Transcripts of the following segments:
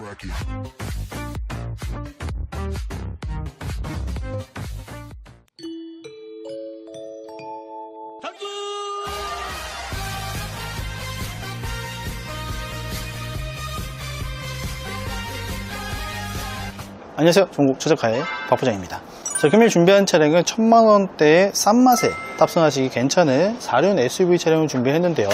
bracket. 안녕하세요. 중국 최적화의 박부장입니다. 자, 금일 준비한 차량은 천만 원대의 싼 맛에 탑승하시기 괜찮은 4륜 SUV 차량을 준비했는데요.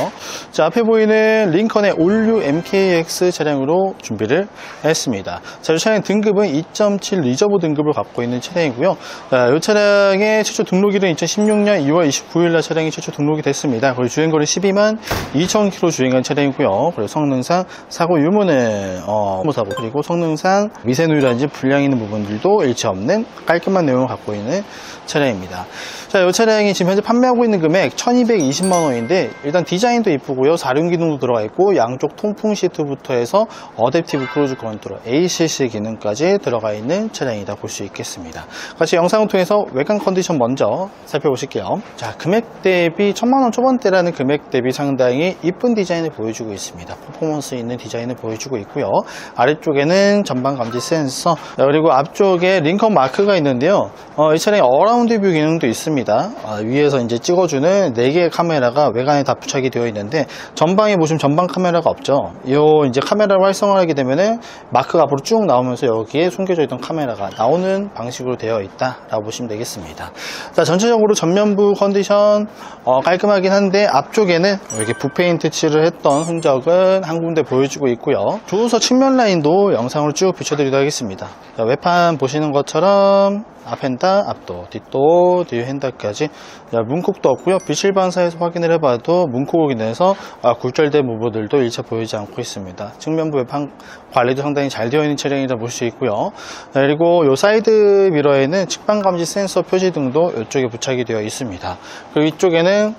자, 앞에 보이는 링컨의 올류 MKX 차량으로 준비를 했습니다. 자, 이 차량 등급은 2.7 리저브 등급을 갖고 있는 차량이고요. 자, 이 차량의 최초 등록일은 2016년 2월 29일 날 차량이 최초 등록이 됐습니다. 그리고 주행거리 12만 2천 km 주행한 차량이고요. 그리고 성능상 사고 유무는 어, 사고 그리고 성능상 미세누이라든지 불량 있는 부분들도 일체 없는 깔끔한 내용을 갖고 있는 차량입니다. 자, 이 차량이 지금 현재 판매하고 있는 금액 1220만 원인데 일단 디자인도 이쁘고요. 4륜 기능도 들어가 있고 양쪽 통풍 시트부터 해서 어댑티브 크루즈 컨트롤 ACC 기능까지 들어가 있는 차량이다 볼 수 있겠습니다. 같이 영상을 통해서 외관 컨디션 먼저 살펴보실게요. 자, 금액 대비 1000만 원 초반대라는 금액 대비 상당히 이쁜 디자인을 보여주고 있습니다. 퍼포먼스 있는 디자인을 보여주고 있고요. 아래쪽에는 전방 감지 센서 자, 그리고 앞쪽에 링컨 마크가 있는데요. 어, 이 차량에 어라운드 뷰 기능도 있습니다. 아, 위에 서 이제 찍어주는 4개의 카메라가 외관에 다 부착이 되어 있는데 전방에 보시면 전방 카메라가 없죠. 이 이제 카메라를 활성화하게 되면은 마크가 앞으로 쭉 나오면서 여기에 숨겨져 있던 카메라가 나오는 방식으로 되어 있다라고 보시면 되겠습니다. 자, 전체적으로 전면부 컨디션 어, 깔끔하긴 한데 앞쪽에는 이렇게 붓페인트 칠을 했던 흔적은 한 군데 보여주고 있고요. 조수석 측면 라인도 영상으로 쭉 비춰드리도록 하겠습니다. 자, 외판 보시는 것처럼 앞 핸다, 앞도, 뒷도, 뒤 핸다까지 자, 문콕도 없고요. 비실 반사에서 확인을 해봐도 문콕으로 인해서 아, 굴절된 부분들도 일체 보이지 않고 있습니다. 측면부 외판 관리도 상당히 잘 되어 있는 차량이라 볼 수 있고요. 자, 그리고 이 사이드 미러에는 측방 감지 센서 표시 등도 이쪽에 부착이 되어 있습니다. 그리고 이쪽에는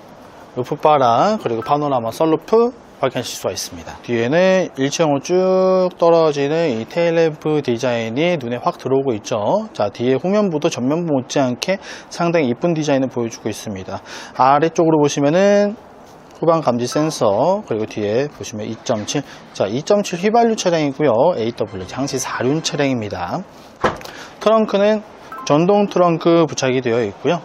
루프바랑 그리고 파노라마 썬루프 확인하실 수가 있습니다. 뒤에는 일체형으로 쭉 떨어지는 이 테일램프 디자인이 눈에 확 들어오고 있죠. 자, 뒤에 후면부도 전면부 못지않게 상당히 이쁜 디자인을 보여주고 있습니다. 아래쪽으로 보시면은 후방 감지 센서 그리고 뒤에 보시면 2.7 자, 2.7 휘발유 차량이고요. AW 장시 4륜 차량입니다. 트렁크는 전동 트렁크 부착이 되어 있고요.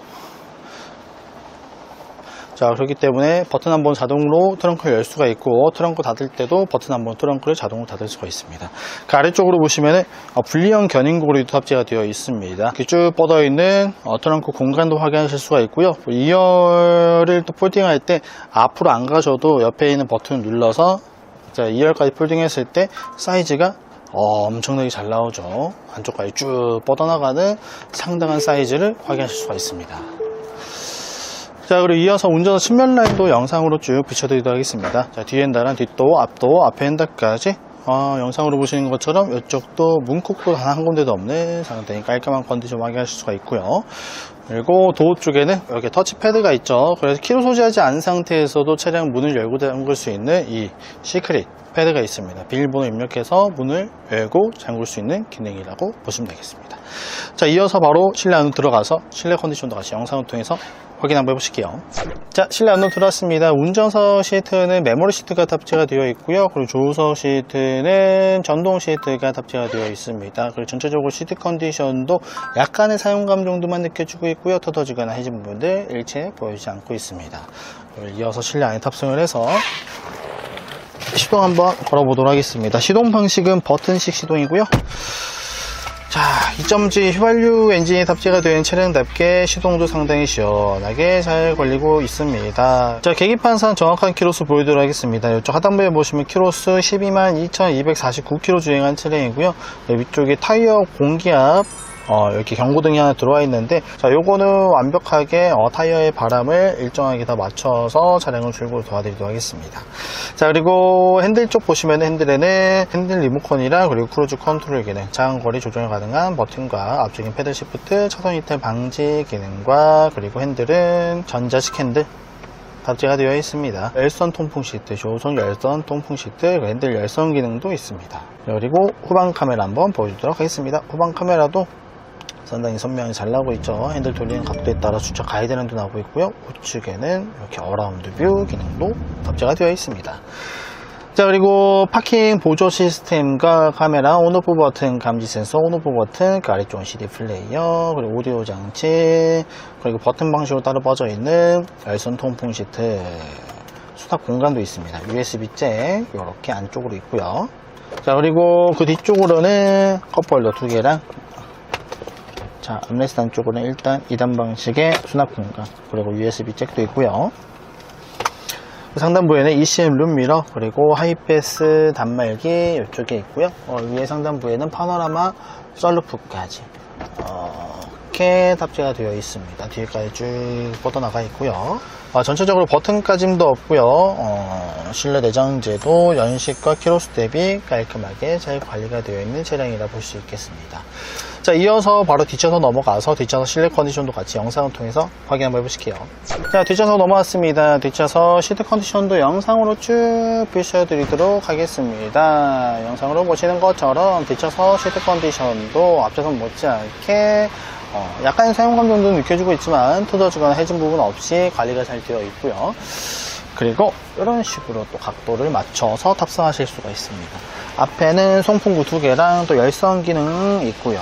자 그렇기 때문에 버튼 한 번 자동으로 트렁크를 열 수가 있고 트렁크 닫을 때도 버튼 한 번 트렁크를 자동으로 닫을 수가 있습니다. 그 아래쪽으로 보시면 분리형 견인고리도 탑재가 되어 있습니다. 쭉 뻗어 있는 어, 트렁크 공간도 확인하실 수가 있고요. 2열을 또 폴딩할 때 앞으로 안 가셔도 옆에 있는 버튼을 눌러서 자 2열까지 폴딩했을 때 사이즈가 어, 엄청나게 잘 나오죠. 안쪽까지 쭉 뻗어나가는 상당한 사이즈를 확인하실 수가 있습니다 자 그리고 이어서 운전석 측면 라인도 영상으로 쭉 비춰드리도록 하겠습니다. 자 뒤에 핸다랑 뒷도 앞도 앞에 핸다까지. 어, 영상으로 보시는 것처럼 이쪽도 문콕도 단 한 군데도 없는 상당히 깔끔한 컨디션 확인하실 수가 있고요. 그리고 도어 쪽에는 이렇게 터치패드가 있죠. 그래서 키로 소지하지 않은 상태에서도 차량 문을 열고 잠글 수 있는 이 시크릿 패드가 있습니다. 비밀번호 입력해서 문을 열고 잠글 수 있는 기능이라고 보시면 되겠습니다. 자 이어서 바로 실내 안으로 들어가서 실내 컨디션도 같이 영상을 통해서 확인 한번 해보실게요. 자, 실내 안으로 들어왔습니다. 운전석 시트는 메모리 시트가 탑재가 되어 있고요. 그리고 조수석 시트는 전동 시트가 탑재가 되어 있습니다. 그리고 전체적으로 시트 컨디션도 약간의 사용감 정도만 느껴지고 있고요. 터터지거나 해진 부분들 일체 보이지 않고 있습니다. 이어서 실내 안에 탑승을 해서 시동 한번 걸어보도록 하겠습니다. 시동 방식은 버튼식 시동이고요. 자, 2.0 휘발유 엔진이 탑재가 된 차량답게 시동도 상당히 시원하게 잘 걸리고 있습니다. 자, 계기판상 정확한 키로수 보여드리도록 하겠습니다. 이쪽 하단부에 보시면 키로수 122,249km 주행한 차량이고요. 네, 위쪽에 타이어 공기압 어, 이렇게 경고등이 하나 들어와 있는데 자 요거는 완벽하게 어, 타이어의 바람을 일정하게 다 맞춰서 차량을 출고를 도와드리도록 하겠습니다 자 그리고 핸들 쪽 보시면 핸들에는 핸들 리모컨이랑 그리고 크루즈 컨트롤 기능 장거리 조정 가능한 버튼과 앞쪽인 패들 시프트 차선 이탈 방지 기능과 그리고 핸들은 전자식 핸들 탑재가 되어 있습니다. 열선 통풍 시트, 조선 열선 통풍 시트, 핸들 열선 기능도 있습니다. 그리고 후방 카메라 한번 보여주도록 하겠습니다. 후방 카메라도 상당히 선명히 잘 나오고 있죠. 핸들 돌리는 각도에 따라 수적 가이드라인도 나오고 있고요. 우측에는 이렇게 어라운드 뷰 기능도 탑재가 되어 있습니다. 자 그리고 파킹 보조 시스템과 카메라 온오프 버튼 감지 센서 온오프 버튼 그 아래쪽 CD 플레이어 그리고 오디오 장치 그리고 버튼 방식으로 따로 빠져 있는 열선 통풍 시트 수납 공간도 있습니다 USB 잭 이렇게 안쪽으로 있고요 자 그리고 그 뒤쪽으로는 컵홀더 두 개랑 자 암레스트 안쪽으로는 일단 2단 방식의 수납 공간 그리고 USB 잭도 있고요. 상단부에는 ECM 룸미러 그리고 하이패스 단말기 이쪽에 있고요. 어, 위에 상단부에는 파노라마 썰루프까지 어, 이렇게 탑재가 되어 있습니다. 뒤에까지 쭉 뻗어나가 있고요. 아, 전체적으로 버튼까짐도 없고요. 어, 실내 내장재도 연식과 키로수 대비 깔끔하게 잘 관리가 되어 있는 차량이라 볼 수 있겠습니다 자 이어서 바로 뒷좌석 넘어가서 뒷좌석 실내 컨디션도 같이 영상을 통해서 확인 한번 해보실게요. 자 뒷좌석 넘어왔습니다. 뒷좌석 시트 컨디션도 영상으로 쭉 비춰 드리도록 하겠습니다. 영상으로 보시는 것처럼 뒷좌석 시트 컨디션도 앞좌석 못지않게 어, 약간의 사용감 정도 느껴지고 있지만 뜯어지거나 해진 부분 없이 관리가 잘 되어 있고요. 그리고 이런 식으로 또 각도를 맞춰서 탑승하실 수가 있습니다. 앞에는 송풍구 두 개랑 또 열선 기능 있고요.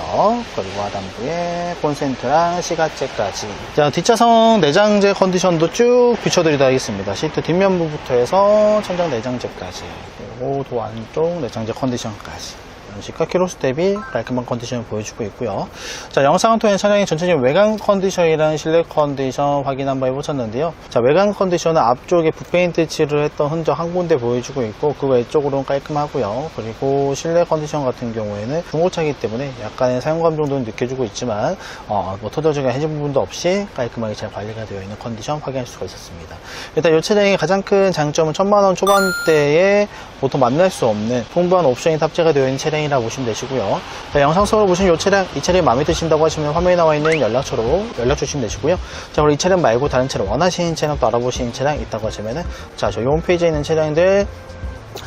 그리고 하단부에 콘센트랑 시가재까지. 자, 뒷좌석 내장재 컨디션도 쭉 비춰드리도록 하겠습니다. 시트 뒷면부부터 해서 천장 내장재까지. 그리고 도 안쪽 내장재 컨디션까지. 연식과 키로수 대비 깔끔한 컨디션을 보여주고 있고요. 자, 영상을 통해 차량의 전체적인 외관 컨디션이랑 실내 컨디션 확인 한번 해보셨는데요. 자, 외관 컨디션은 앞쪽에 붓페인트 칠을 했던 흔적 한 군데 보여주고 있고 그 외쪽으로는 깔끔하고요. 그리고 실내 컨디션 같은 경우에는 중고차이기 때문에 약간의 사용감 정도는 느껴지고 있지만 어, 뭐 터져지가 해진 부분도 없이 깔끔하게 잘 관리가 되어 있는 컨디션 확인할 수가 있었습니다. 일단 이 차량의 가장 큰 장점은 천만원 초반대에 보통 만날 수 없는 풍부한 옵션이 탑재가 되어 있는 차량 이라 보시면 되시고요. 자, 영상 속으로 보시면 이 차량, 이 차량이 마음에 드신다고 하시면 화면에 나와 있는 연락처로 연락 주시면 되시고요. 자, 그리고 이 차량 말고 다른 차량 원하시는 차량 또 알아보시는 차량 있다고 하시면은 자, 저희 홈페이지에 있는 차량들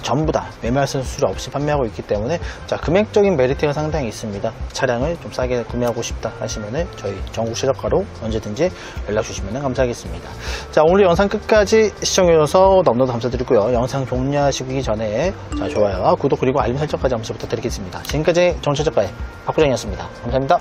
전부 다 매매 수수료 없이 판매하고 있기 때문에 자 금액적인 메리트가 상당히 있습니다. 차량을 좀 싸게 구매하고 싶다 하시면은 저희 전국 최저가로 언제든지 연락 주시면 감사하겠습니다. 자 오늘 영상 끝까지 시청해 주셔서 너무너무 감사드리고요. 영상 종료하시기 전에 자 좋아요와 구독 그리고 알림 설정까지 한번 부탁드리겠습니다. 지금까지 정최저가의 박부장이었습니다. 감사합니다